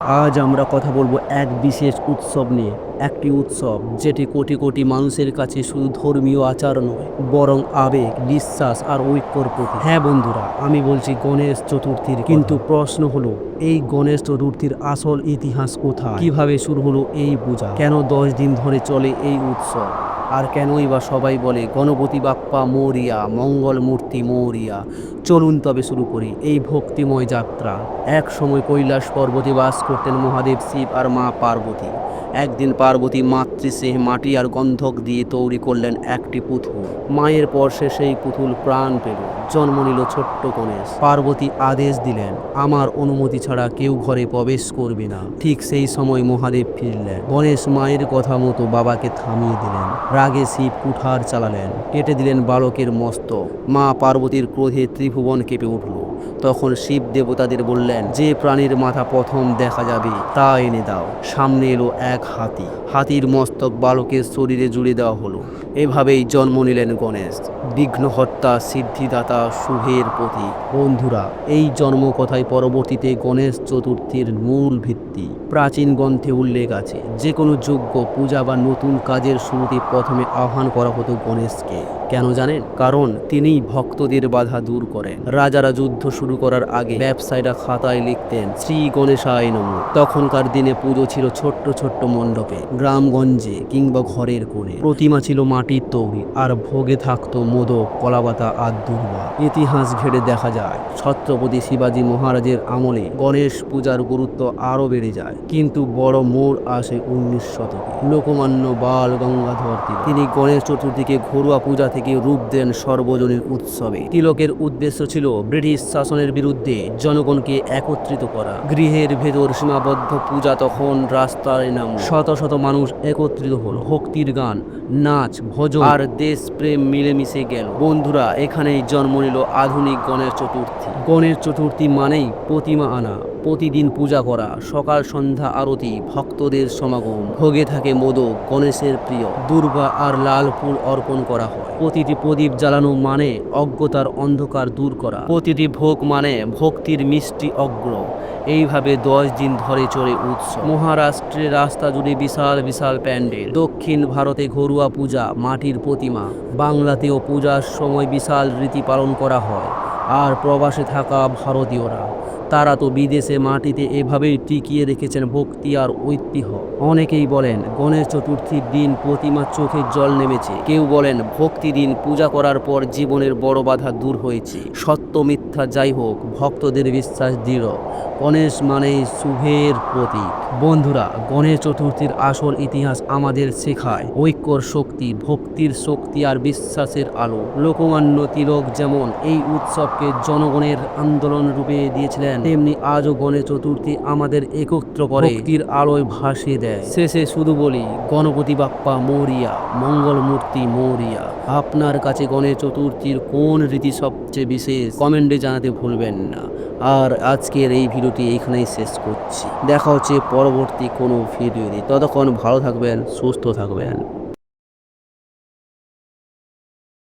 আজ আমরা কথা বলব এক বিশেষ উৎসব নিয়ে, একটি উৎসব যেটি কোটি কোটি মানুষের কাছে শুধু ধর্মীয় আচার নয়, বরং আবেগ, বিশ্বাস আর ঐক্যর প্রতি হ্যাঁ বন্ধুরা, আমি বলছি গণেশ চতুর্থীর কিন্তু প্রশ্ন হলো, এই গণেশ চতুর্থীর আসল ইতিহাস কোথায়? কীভাবে শুরু হলো এই পূজা? কেন দশ দিন ধরে চলে এই উৎসব? আর কেনই বা সবাই বলে, গণপতি বাপ্পা মৌরিয়া, মঙ্গল মূর্তি মৌরিয়া, চলুন তবে শুরু করি এই ভক্তিময় যাত্রা। এক সময় কৈলাস পর্বতে বাস করতেন মহাদেব শিব আর মা পার্বতী। একদিন পার্বতী মাতৃস্নেহ মাটি আর গন্ধক দিয়ে তৈরি করলেন একটি পুতুল। মায়ের পরশে সেই পুতুল প্রাণ পেল, জন্ম নিল ছোট্ট গণেশ পার্বতী আদেশ দিলেন, আমার অনুমতি ছাড়া কেউ ঘরে প্রবেশ করবে না। ঠিক সেই সময় মহাদেব ফিরলেন। গণেশ মায়ের কথা মতো বাবাকে থামিয়ে দিলেন। রাগে শিব কুঠার চালালেন, কেটে দিলেন বালকের মস্তক মা পার্বতীর ক্রোধে ত্রিভুবন কেঁপে উঠল। তখন শিব দেবতাদের বললেন, যে প্রাণীর মাথা প্রথম দেখা যাবে তা এনে দাও। সামনে এলো এক হাতি। হাতির মস্তক বালকের শরীরে জুড়ে দেওয়া হলো। এভাবেই জন্ম নিলেন গণেশ। বিঘ্নহর্তা সিদ্ধিদাতা, শুভের প্রতি বন্ধুরা, এই জন্ম কথায় পরবর্তীতে গণেশ চতুর্থীর মূল ভিত্তি। প্রাচীন গ্রন্থে উল্লেখ আছে যে কোনো যোগ্য পূজা বা নতুন কাজের শুরুতে প্রথমে আহ্বান করা হতো গণেশকে। কেন জানেন? কারণ তিনিই ভক্তদের বাধা দূর করেন। রাজারা যুদ্ধ শুরু করার আগে ব্যবসায়ীরা খাতায় লিখতেন, শ্রী গণেশায় নম। তখনকার দিনে পুজো ছিল ছোট্ট ছোট্ট মণ্ডপে, গ্রামগঞ্জে কিংবা ঘরের কোণে। প্রতিমা ছিল মাটির তৈরি, আর ভোগে থাকতো মোদক, কলাপাতা আর দুর্বা। ইতিহাস ঘেড়ে দেখা যায়, ছত্রপতি শিবাজী মহারাজের আমলে গণেশ পূজার গুরুত্ব আরও বেড়ে যায়। কিন্তু বড় মোড় আসে উনিশ শতকে। লোকমান্য বাল গঙ্গাধর। তিনি গণেশ চতুর্থীকে ঘরোয়া পূজা থেকে রূপ দেন সর্বজনীন উৎসবে। তিলকের উদ্দেশ্য ছিল ব্রিটিশ শাসনের বিরুদ্ধে জনগণকে একত্রিত করা। গৃহের ভেতর সীমাবদ্ধ পূজা তখন রাস্তায় নাম। শত শত মানুষ একত্রিত হল। ভক্তির গান, নাচ, ভজন। আর দেশপ্রেম মিলেমিশে গেল। বন্ধুরা, এখানেই জন্ম নিল আধুনিক গণেশ চতুর্থী। গণেশ চতুর্থী মানেই প্রতিমা আনা, প্রতিদিন পূজা করা, সকাল সন্ধ্যা আরতি, ভক্তদের সমাগম। ভোগে থাকে মোদক, গণেশের প্রিয়। দুর্বা আর লাল ফুল অর্পণ করা হয়। প্রতিটি প্রদীপ জ্বালানো মানে অজ্ঞতার অন্ধকার দূর করা। প্রতিটি ভোগ মানে ভক্তির মিষ্টি অগ্র। এইভাবে দশ দিন ধরে চলে উৎসব। মহারাষ্ট্রে রাস্তা জুড়ে বিশাল বিশাল প্যান্ডেল। দক্ষিণ ভারতে ঘরুয়া পূজা, মাটির প্রতিমা। বাংলাতেও পূজার সময় বিশাল রীতি পালন করা হয়। আর প্রবাসে থাকা ভারতীয়রা। তারা তো বিদেশে মাটিতে এভাবেই টিকিয়ে রেখেছেন ভক্তি আর ঐতিহ্য। অনেকেই বলেন, গণেশ চতুর্থীর দিন প্রতিমার চোখে জল নেমেছে। কেউ বলেন, ভক্তি দিন পূজা করার পর জীবনের বড় বাধা দূর হয়েছে। সত্য মিথ্যা যাই হোক, ভক্তদের বিশ্বাস দৃঢ়। গণেশ মানেই শুভের প্রতীক। বন্ধুরা, গণেশ চতুর্থীর আসল ইতিহাস আমাদের শেখায়। ঐক্যর শক্তি, ভক্তির শক্তি আর বিশ্বাসের আলো। লোকমান্য তিলক যেমন এই উৎসবকে জনগণের আন্দোলন রূপে দিয়েছিলেন তেমনি আজও গণেশ চতুর্থী আমাদের একত্র করে। ভক্তির আলোয় ভাসিয়ে দেয়। শেষে শুধু বলি গণপতি বাপ্পা মৌরিয়া মঙ্গল মূর্তি মৌরিয়া। আপনার কাছে গণেশ চতুর্থীর কোন রীতি সবচেয়ে বিশেষ? কমেন্টে জানাতে ভুলবেন না। আর আজকের এই ভিডিওটি এইখানেই শেষ করছি। দেখা হচ্ছে পরবর্তী কোনো ভিডিওতে। ততক্ষণ ভালো থাকবেন সুস্থ থাকবেন।